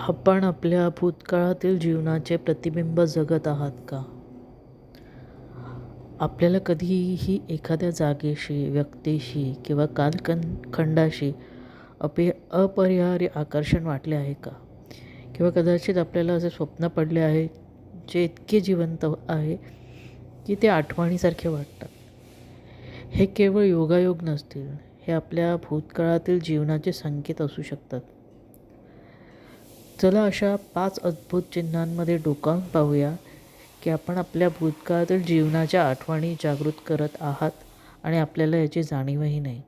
आपण आपल्या भूतकाळातील जीवनाचे प्रतिबिंब जगत आहात का? आपल्याला कधीही एखाद्या जागेशी व्यक्तीशी किंवा कालकन खंडाशी अपे अपरिहार्य आकर्षण वाटले आहे का? किंवा कदाचित आपल्याला असे स्वप्न पडले आहे जे इतके जिवंत आहे की ते आठवणीसारखे वाटतात. हे केवळ योगायोग नसतील हे आपल्या भूतकाळातील जीवनाचे संकेत असू शकतात. चला अशा पाच अद्भुत चिन्हांमध्ये डोकावून पाहूया की आपण आपल्या भूतकाळातील जीवनाच्या आठवणी जागृत करत आहात आणि आपल्याला याची जाणीवही नाही.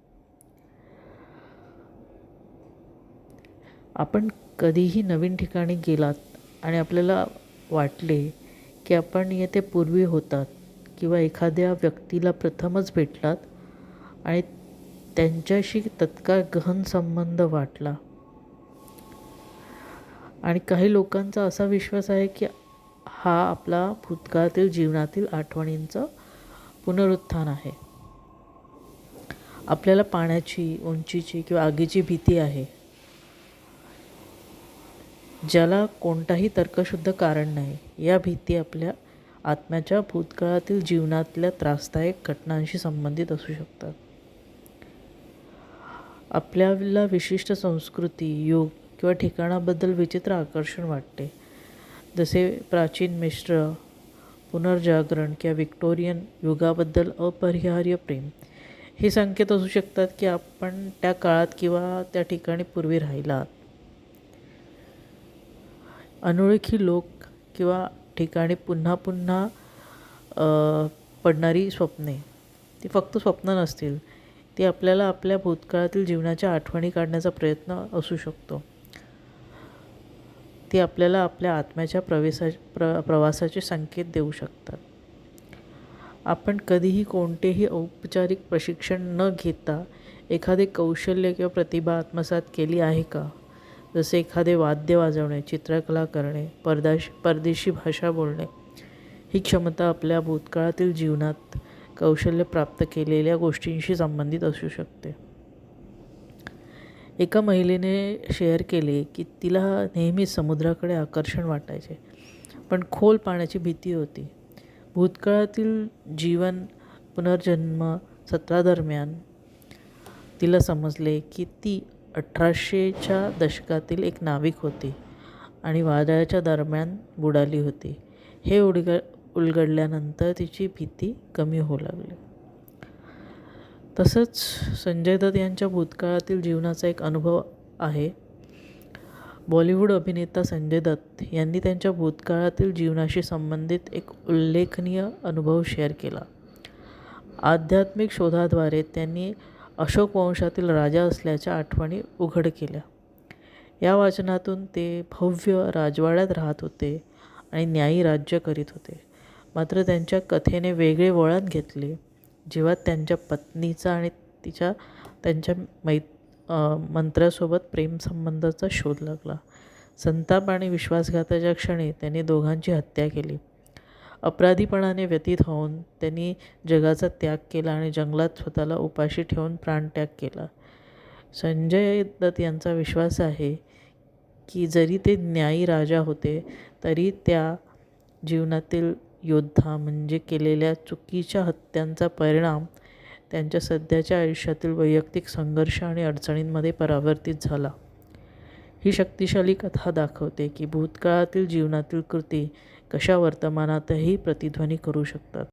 आपण कधीही नवीन ठिकाणी गेलात आणि आपल्याला वाटले की आपण येथे पूर्वी होतात किंवा एखाद्या व्यक्तीला प्रथमच भेटलात आणि त्यांच्याशी तत्काळ गहन संबंध वाटला. आणि काही लोकांचा असा विश्वास आहे की हा आपला भूतकाळातील जीवनातील आठवणींचं पुनरुत्थान आहे. आपल्याला पाण्याची उंचीची किंवा आगीची भीती आहे. ज्याला कोणताही तर्कशुद्ध कारण नाही या भीती आपल्या आत्म्याच्या भूतकाळातील जीवनातल्या त्रासदायक घटनांशी संबंधित असू शकतात. आपल्याला विशिष्ट संस्कृती योग किंवा ठिकाणाबद्दल विचित्र आकर्षण वाटते. जसे प्राचीन मिश्र पुनर्जागरण किंवा विक्टोरियन युगाबद्दल अपरिहार्य प्रेम. हे संकेत असू शकतात की आपण त्या काळात किंवा त्या ठिकाणी पूर्वी राहिलात. अनोळखी लोक किंवा ठिकाणी पुन्हा पुन्हा पडणारी स्वप्ने ती फक्त स्वप्न नसतील ती आपल्याला आपल्या भूतकाळातील जीवनाच्या आठवणी काढण्याचा प्रयत्न असू शकतो. ती आपल्याला आपल्या आत्म्याच्या प्रवेशा प्र प्रवासाचे संकेत देऊ शकतात. आपण कधीही कोणतेही औपचारिक प्रशिक्षण न घेता एखादे कौशल्य किंवा प्रतिभा आत्मसात केली आहे का? जसे एखादे वाद्य वाजवणे चित्रकला करणे परदाश परदेशी भाषा बोलणे ही क्षमता आपल्या भूतकाळातील जीवनात कौशल्य प्राप्त केलेल्या गोष्टींशी संबंधित असू शकते. एका महिलेने शेअर केले की तिला नेहमी समुद्राकडे आकर्षण वाटायचे. पण खोल पाण्याची भीती होती. भूतकाळातील जीवन पुनर्जन्म सत्रादरम्यान तिला समजले की ती अठराशेच्या दशकातील एक नाविक होती आणि वादळाच्या दरम्यान बुडाली होती. हे उडग उलगडल्यानंतर तिची भीती कमी होऊ लागली. तसंच संजय दत्त यांच्या भूतकाळातील जीवनाचा एक अनुभव आहे. बॉलिवूड अभिनेता संजय दत्त यांनी त्यांच्या भूतकाळातील जीवनाशी संबंधित एक उल्लेखनीय अनुभव शेअर केला. आध्यात्मिक शोधाद्वारे त्यांनी अशोक वंशातील राजा असल्याच्या आठवणी उघड केल्या. या वाचनातून ते भव्य राजवाड्यात राहत होते आणि न्यायी राज्य करीत होते. मात्र त्यांच्या कथेने वेगळे वळण घेतले. जेव्हा त्यांच्या पत्नीचा आणि तिच्या त्यांच्या मै मंत्र्यासोबत प्रेमसंबंधाचा शोध लागला. संताप आणि विश्वासघाताच्या क्षणी त्यांनी दोघांची हत्या केली. अपराधीपणाने व्यतीत होऊन त्यांनी जगाचा त्याग केला आणि जंगलात स्वतःला उपाशी ठेवून प्राणत्याग केला. संजय दत्त यांचा विश्वास आहे की जरी ते न्यायी राजा होते तरी त्या जीवनातील योद्धा म्हणजे केलेल्या चुकीच्या हत्यांचा परिणाम त्यांच्या सध्याच्या आयुष्यातील वैयक्तिक संघर्ष आणि अडचणींमध्ये परावर्तित झाला. ही शक्तिशाली कथा दाखवते की भूतकाळातील जीवनातील कृती कशा वर्तमानातही प्रतिध्वनी करू शकतात.